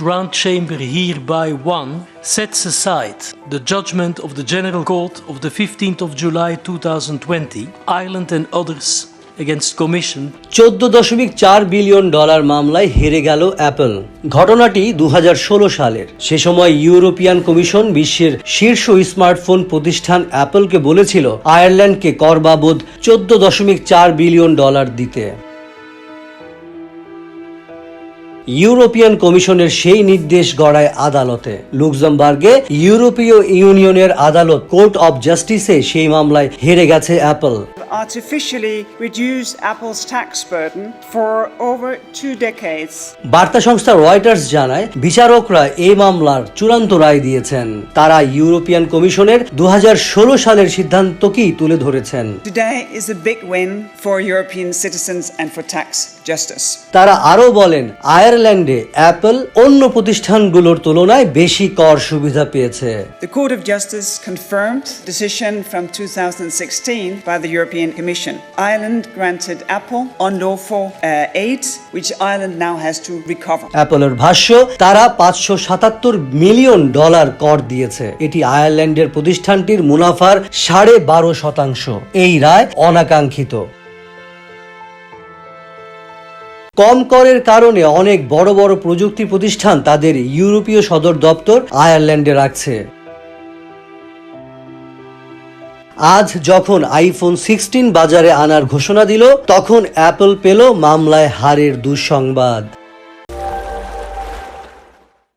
Grand Chamber hereby one sets aside the judgment of the General Court of the 15th of July 2020, Ireland and others against Commission. চোদ্দ দশমিক চার billion dollar মামলায় হেরে গেল Apple ঘটনাটি দু হাজার ষোলো সালের। সে সময় ইউরোপিয়ান কমিশন বিশ্বের শীর্ষ স্মার্টফোন প্রতিষ্ঠান অ্যাপলকে বলেছিল আয়ারল্যান্ডকে কর বাবদ চোদ্দ দশমিক চার বিলিয়ন ডলার দিতে। ইউরোপিয়ান কমিশনের সেই নির্দেশ গড়ায় আদালতে। লুক্সেমবার্গে ইউরোপীয় ইউনিয়নের আদালত কোর্ট অব জাস্টিসে সেই মামলায় হেরে গেছে Apple. Artificially reduced Apple's tax burden for over two decades. বার্তা সংস্থা রয়টার্স জানায় বিচারকরা এই মামলার চূড়ান্ত রায় দিয়েছেন তারা ইউরোপিয়ান কমিশনের দু সালের সিদ্ধান্তকেই তুলে ধরেছেন Today is a big win for European citizens and for tax justice. তারা আরও বলেন আয়ারল্যান্ডে অ্যাপল অন্য প্রতিষ্ঠানগুলোর তুলনায় বেশি কর সুবিধা পেয়েছে The Court of Justice confirmed decision from 2016 by the European Commission. Ireland granted Apple unlawful uh, aid, which Ireland now has to recover. অ্যাপলের ভাষ্য তারা পাঁচশো সাতাত্তর মিলিয়ন ডলার কর দিয়েছে এটি আয়ারল্যান্ডের প্রতিষ্ঠানটির মুনাফার সাড়ে বারো শতাংশ এই রায় অনাকাঙ্ক্ষিত কম করের কারণে অনেক বড় বড় প্রযুক্তি প্রতিষ্ঠান তাদের ইউরোপীয় সদর দপ্তর আয়ারল্যান্ডে রাখছে আজ যখন আইফোন সিক্সটিন বাজারে আনার ঘোষণা দিল তখন অ্যাপল পেল মামলায় হারের দুঃসংবাদ।